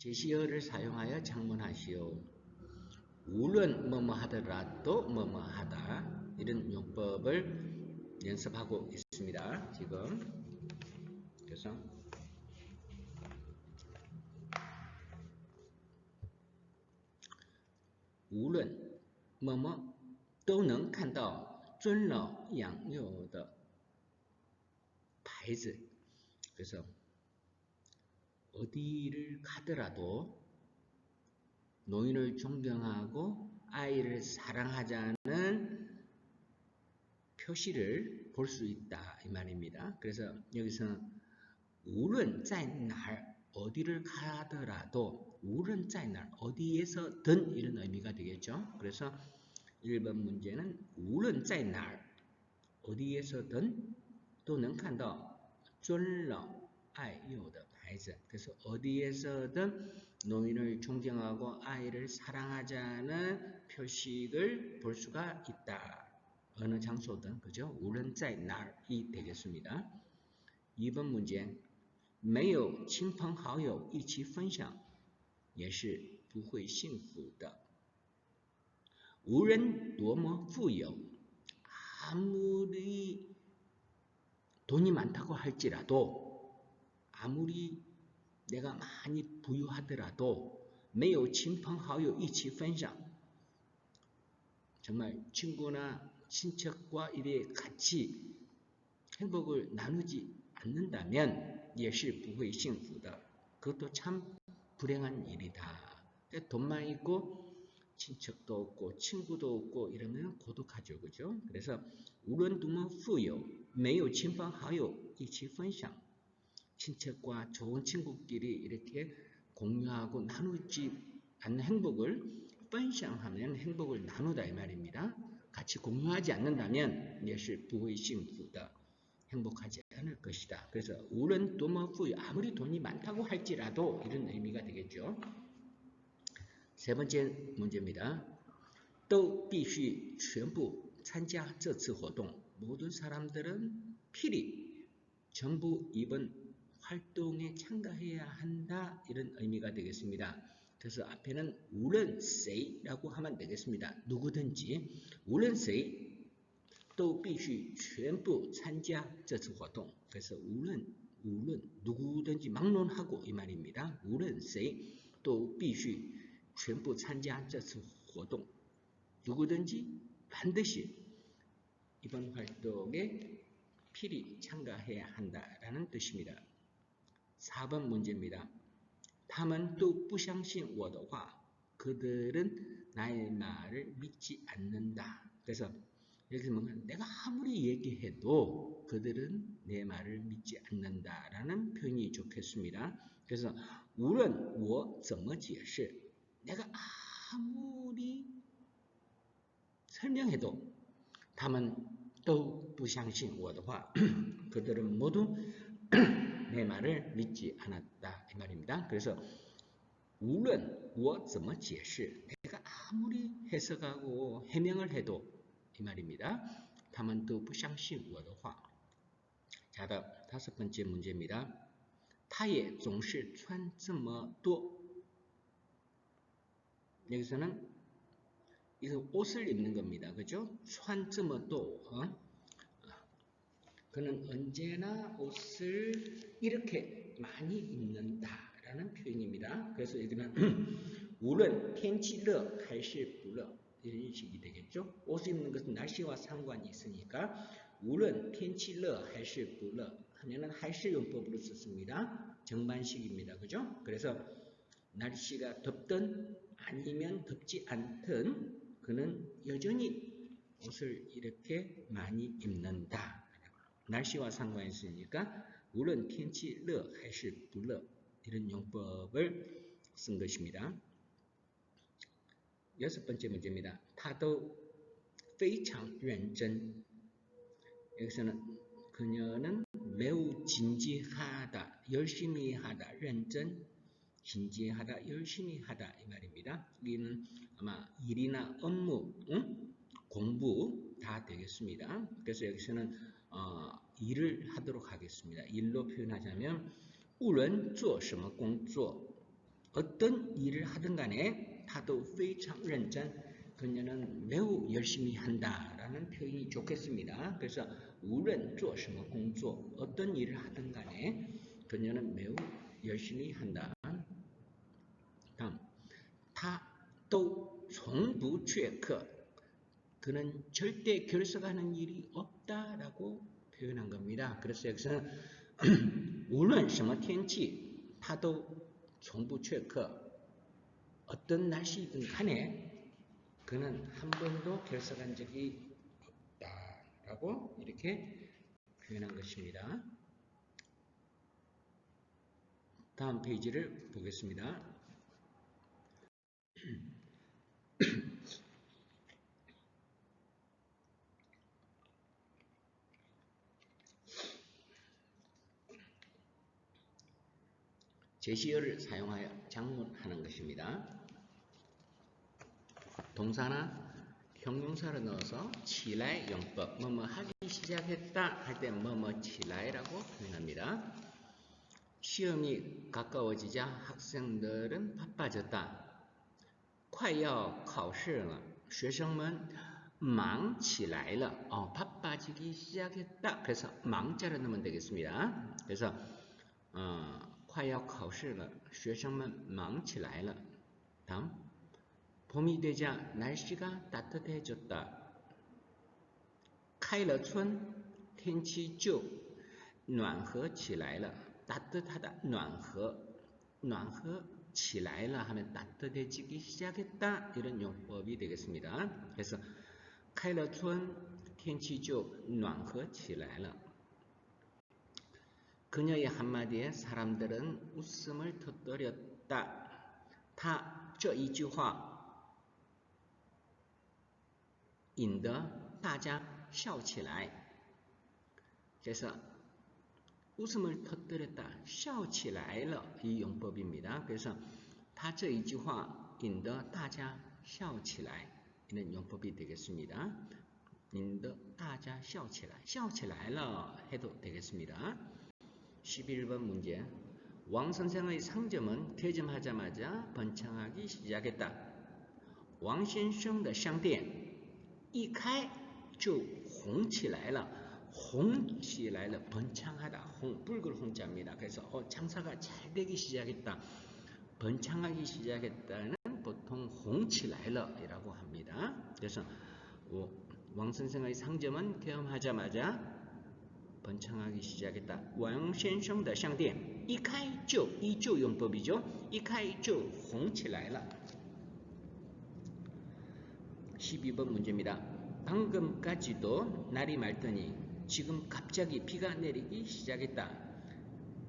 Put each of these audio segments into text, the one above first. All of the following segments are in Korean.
제시어를 사용하여 장문하시오. 물론 뭐뭐 하더라도 뭐뭐 하다 이런 용법을 연습하고 있습니다. 지금 그래서 물론 뭐뭐 都能看到尊老养幼的牌子 그래서 어디를 가더라도 노인을 존경하고 아이를 사랑하자는 표시를 볼 수 있다 이 말입니다. 그래서 여기서 우른 在哪 어디를 가더라도 우른 在哪 어디에서든 이런 의미가 되겠죠. 그래서 1번 문제는 우른 在哪 어디에서든 또는 看到尊老 爱幼的 孩子 그래서 어디에서든 노인을 존경하고 아이를 사랑하자는 표식을 볼 수가 있다. 어느 장소든 그죠? 우른 在哪이 되겠습니다. 2번 문제 没有亲朋好友一起分享也是不会幸福的无人多么富有 아무리 돈이 많다고 할지라도 아무리 내가 많이 부유하더라도 没有亲朋好友一起分享 정말 친구나 친척과 이래 같이 행복을 나누지 않는다면 也是不会幸福的 그것도 참 불행한 일이다. 돈만 있고 친척도 없고 친구도 없고 이러면 고독하죠. 그죠? 그래서 无论多么富有没有亲朋好友一起分享 친척과 좋은 친구끼리 이렇게 공유하고 나누지 않는 행복을 펀샹하면 행복을 나누다 이 말입니다. 같이 공유하지 않는다면 也是不会幸福的 행복하지 않을 것이다. 그래서 우른 도머푸 아무리 돈이 많다고 할지라도 이런 의미가 되겠죠. 세 번째 문제입니다. 都必须全部参加这次活动 모든 사람들은 필히 전부 이번 활동에 참가해야 한다 이런 의미가 되겠습니다. 그래서 앞에는 우런세이라고 하면 되겠습니다. 누구든지 우런세이 都必须全部参加这次活动. 그래서 우른 우른 누구든지 막론하고 이 말입니다. 우른세이 都必须全部参加这次活动. 누구든지 반드시 이번 활동에 필히 참가해야 한다라는 뜻입니다. 4번 문제입니다. 他们都不相信我的话 그들은 나의 말을 믿지 않는다. 그래서 여기서 보면 내가 아무리 얘기해도 그들은 내 말을 믿지 않는다라는 표현이 좋겠습니다. 그래서 우론 我怎么解释 내가 아무리 설명해도 他们都不相信我的话 그들은 모두 내 말을 믿지 않았다 이 말입니다. 그래서 우론 我怎么解释 내가 아무리 해석하고 해명을 해도 이 말입니다. 他们都不相信我的话. 자, 다섯 번째 문제입니다. 他也总是穿这么多 여기서는 이거 옷을 입는 겁니다. 그죠? 穿这么多 어? 그는 언제나 옷을 이렇게 많이 입는다라는 표현입니다. 그래서 여기는 우는 펜치러 할시 불러 이런 식이 되겠죠. 옷 입는 것은 날씨와 상관이 있으니까 우는 펜치러 할시 불러 하면은 할시 용법으로 썼습니다. 정반식입니다. 그죠? 그래서 날씨가 덥든 아니면 덥지 않든 그는 여전히 옷을 이렇게 많이 입는다. 날씨와 상관이 있으니까 우론 텐치 러 할시 불러 이런 용법을 쓴 것입니다. 여섯 번째 문제입니다. 타도 非常认真 여기서는 그녀는 매우 진지하다, 열심히 하다, 认真 진지하다, 열심히 하다 이 말입니다. 여기는 아마 일이나 업무, 응? 공부 다 되겠습니다. 그래서 여기서는 어, 일을 하도록 하겠습니다. 일로 표현하자면 无论做什么工作 어떤 일을 하든 간에 타도 非常认真 그녀는 매우 열심히 한다라는 표현이 좋겠습니다. 그래서 无论做什么工作 어떤 일을 하든 간에 그녀는 매우 열심히 한다. 다음, 타도 从不缺课 그는 절대 결석하는 일이 없다라고 표현한 겁니다. 그래서 여기서는 无论什么天气 타도 从不缺课 어떤 날씨든 간에 그는 한 번도 결석한 적이 없다라고 이렇게 표현한 것입니다. 다음 페이지를 보겠습니다. 제시어를 사용하여 장문하는 것입니다. 동사나 형용사를 넣어서 치라의 용법, 뭐뭐 하기 시작했다 할 때 뭐뭐 치라이라고 표현합니다. 시험이 가까워지자 학생들은 바빠졌다. 快要考试了学生们忙起来了 어, 바빠지기 시작했다. 그래서 망자를 넣으면 되겠습니다. 그래서 어, 快要考试了学生们忙起来了 다음 봄이 되자 날씨가 따뜻해졌다. 开了春天气就暖和起来了 따뜻하다 暖和暖和起来了 하면 따뜻해지기 시작했다 이런 용법이 되겠습니다. 그래서 开了春天气就暖和起来了 그녀의 한마디에 사람들은 웃음을 터뜨렸다. 다, 这一句话引得大家笑起来. 그래서 웃음을 터뜨렸다. 笑起来了이 용법입니다. 그래서 다 这一句话引得大家笑起来 이는 용법이 되겠습니다. 引得大家笑起来笑起来了 해도 되겠습니다. 11번 문제 왕 선생의 상점은 개점하자마자 번창하기 시작했다. 왕先生的 商店一开就红起来了.红起来了. 번창하다. 홍, 붉은 홍자입니다. 그래서 어, 장사가 잘 되기 시작했다. 번창하기 시작했다는 보통 홍치라이러이라고 합니다. 그래서 어, 왕 선생의 상점은 개업하자마자 번창하기 시작했다. 왕先生的 상店 이카이조 이조 용법이죠. 이카이조 红起来了. 12번 문제입니다. 방금까지도 날이 맑더니 지금 갑자기 비가 내리기 시작했다.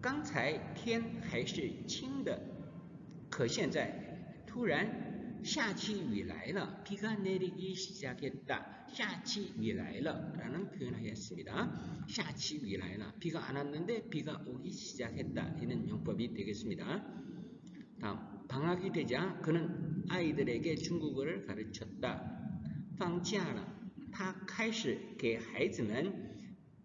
刚才天还是晴的可现在突然 下起雨来了 비가 내리기 시작했다. 下起雨来了라는 표현하였습니다. 下起雨来了 비가 안 왔는데 비가 오기 시작했다. 이는 용법이 되겠습니다. 다음 방학이 되자 그는 아이들에게 중국어를 가르쳤다. 放假了他开始给孩子们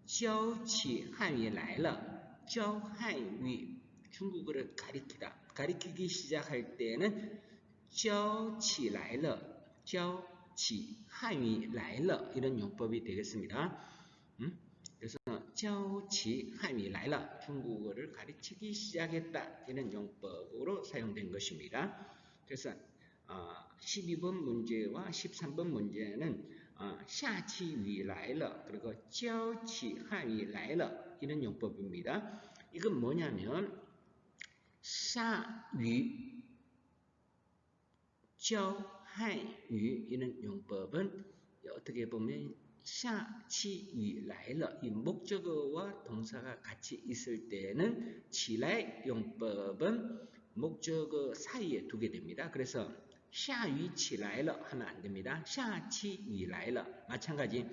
教起汉语来了教汉语 중국어를 가리키다. 가리키기 시작할 때는 教起来了教起 한위 라일러 이런 용법이 되겠습니다. 음? 그래서 教起 한위 라일러 중국어를 가르치기 시작했다 이런 용법으로 사용된 것입니다. 그래서 어, 12번 문제와 13번 문제는 어, 下起위 라일러 그리고 教起 한위 라일러 이런 용법입니다. 이건 뭐냐면 下雨 教 한유 이런 용법은 어떻게 보면 샤치위来了이 목적어와 동사가 같이 있을 때는 치라이 용법은 목적어 사이에 두게 됩니다. 그래서 샤위起来了 하면 안 됩니다. 샤치위来了 마찬가지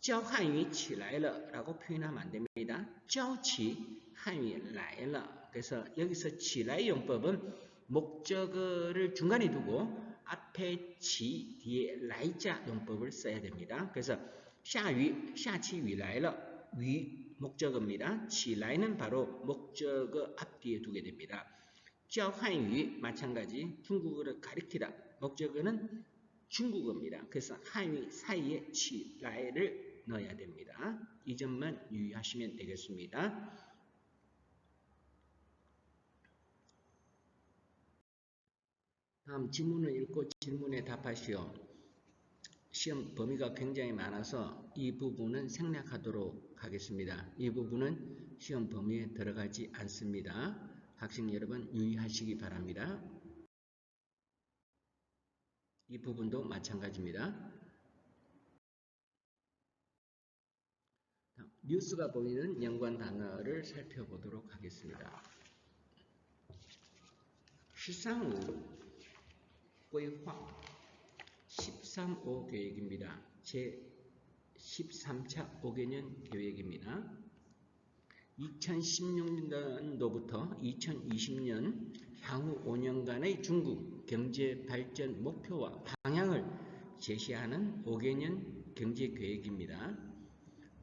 教汉语起来了라고 표현하면 안 됩니다. 教起汉语来了 그래서 여기서 치라이 용법은 목적어를 중간에 두고 앞에 지 뒤에 라이자 용법을 써야 됩니다. 그래서 샤위 샤치 위라이러 위 목적어입니다. 지라이는 바로 목적어 앞뒤에 두게 됩니다. 쩌환위 마찬가지 중국어를 가리키다 목적어는 중국어입니다. 그래서 한위 사이에 지라이를 넣어야 됩니다. 이 점만 유의하시면 되겠습니다. 다음 질문을 읽고 질문에 답하시오. 시험 범위가 굉장히 많아서 이 부분은 생략하도록 하겠습니다. 이 부분은 시험 범위에 들어가지 않습니다. 학생 여러분 유의하시기 바랍니다. 이 부분도 마찬가지입니다. 뉴스가 보이는 연관 단어를 살펴보도록 하겠습니다. 시상우 规划 13호 계획입니다. 제 13차 5개년 계획입니다. 2016년도부터 2020년 향후 5년간의 중국 경제 발전 목표와 방향을 제시하는 5개년 경제 계획입니다.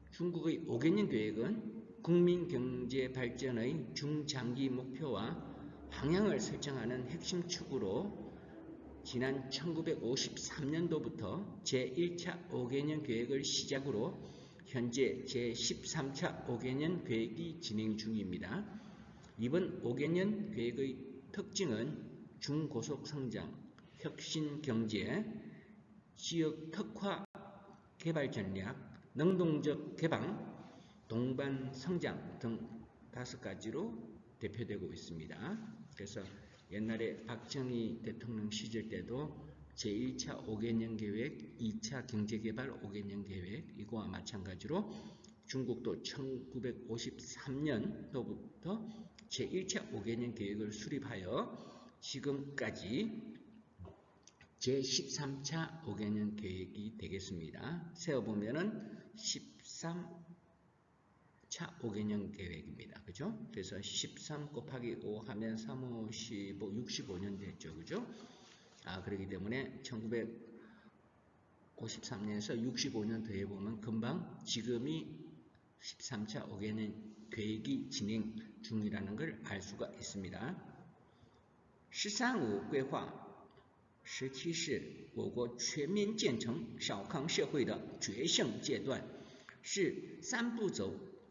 중국의 5개년 계획은 국민 경제 발전의 중장기 목표와 방향을 설정하는 핵심 축으로 지난 1953년도부터 제1차 5개년 계획을 시작으로 현재 제13차 5개년 계획이 진행 중입니다. 이번 5개년 계획의 특징은 중고속 성장, 혁신 경제, 지역 특화 개발 전략, 능동적 개방, 동반 성장 등 다섯 가지로 대표되고 있습니다. 그래서 옛날에 박정희 대통령 시절 때도 제1차 5개년 계획, 2차 경제개발 5개년 계획 이거와 마찬가지로 중국도 1953년도부터 제1차 5개년 계획을 수립하여 지금까지 제13차 5개년 계획이 되겠습니다. 세어보면 은 13, 차 5개년 계획입니다. 그죠? 그래서 13 곱하기 5 하면 3, 5, 15, 65년 됐죠. 그죠? 아, 그렇기 때문에 1953년에서 65년 더해보면 금방 지금이 13차 5개년 계획이 진행 중이라는 걸 알 수가 있습니다. 13五规划时期是我国全面建成小康社会的决胜阶段，是三步走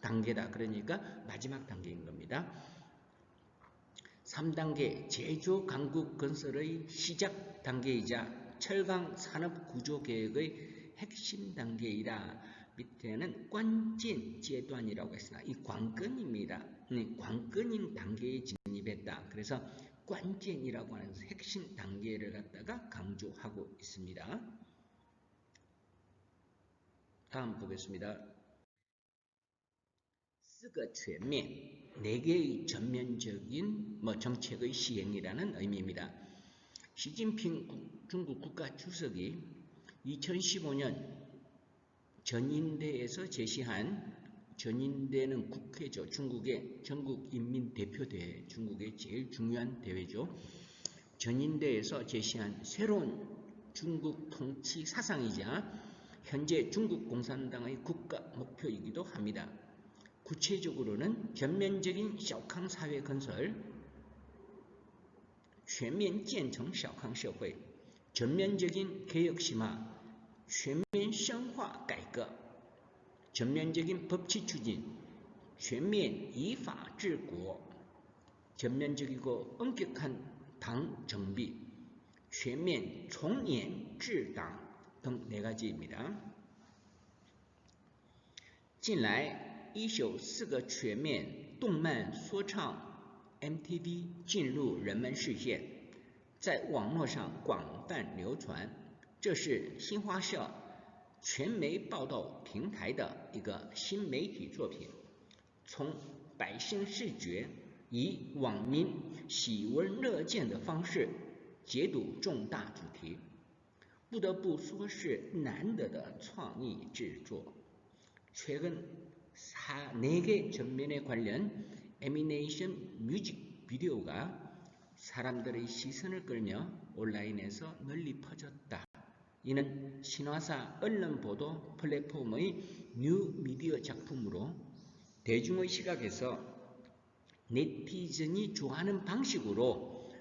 단계다. 그러니까 마지막 단계인 겁니다. 3단계 제조 강국 건설의 시작 단계이자 철강 산업 구조 계획의 핵심 단계이다. 밑에는 관전阶段이라고 했습니다. 이 관건입니다. 관건인 단계에 진입했다. 그래서 관전이라고 하는 핵심 단계를 갖다가 강조하고 있습니다. 다음 보겠습니다. 스가 죄면 네 개의 전면적인 뭐 정책의 시행이라는 의미입니다. 시진핑 국, 중국 국가 주석이 2015년 전인대에서 제시한 전인대는 국회죠. 중국의 전국인민대표대회, 중국의 제일 중요한 대회죠. 전인대에서 제시한 새로운 중국 통치 사상이자 현재 중국 공산당의 국가 목표이기도 합니다. 구체적으로는 전면적인 샤오캉 사회 건설, 全面建成小康社会, 전면적인 개혁 심화, 全面深化改革, 전면적인 법치 추진, 全面依法治国, 전면적이고 엄격한 당 정비, 全面从严治党등 네 가지입니다. 近来 一宿四个全面动漫说唱 MTV 进入人们视线，在网络上广泛流传。这是新华社全媒报道平台的一个新媒体作品，从百姓视觉以网民喜闻乐见的方式解读重大主题，不得不说是难得的创意制作。최근 4, 4개 전면에 관련 애니메이션 뮤직 비디오가 사람들의 시선을 끌며 온라인에서 널리 퍼졌다. 이는 신화사 언론 보도 플랫폼의 뉴 미디어 작품으로 대중의 시각에서 네티즌이 좋아하는 방식으로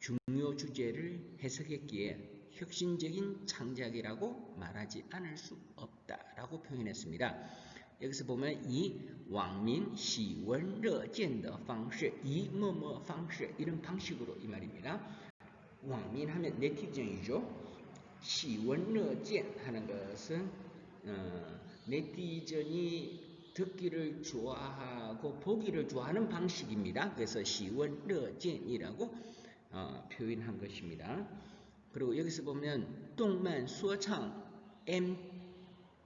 중요 주제를 해석했기에 혁신적인 창작이라고 말하지 않을 수 없다라고 표현했습니다. 여기서 보면 이 왕민 시원러젠의 방식, 이 뭐뭐 방식 이런 방식으로 이 말입니다. 왕민 하면 네티즌이죠. 시원러젠 하는 것은 어, 네티즌이 듣기를 좋아하고 보기를 좋아하는 방식입니다. 그래서 시원러젠이라고 어, 표현한 것입니다. 그리고 여기서 보면 동만 수어창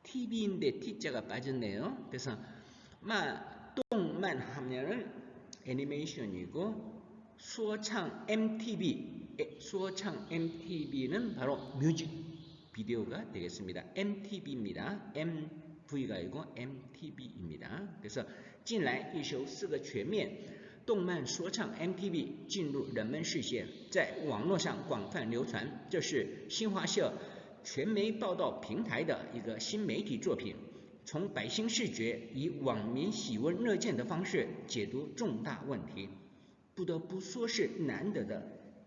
MTV인데 T자가 빠졌네요. 그래서 마 동만 하면은 애니메이션이고 수어창 MTV 수어창 MTV는 바로 뮤직 비디오가 되겠습니다. MTV입니다. MV가 아니고 MTV입니다. 그래서 近来一首四个全面动漫说唱 MTV 进入人们视线，在网络上广泛流传。这是新华社 全媒报道平台的一个新媒体作品，从百姓视觉以网民喜闻乐见的方式解读重大问题，不得不说是难得的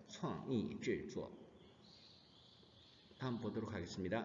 创意制作。다음보도록하겠습니다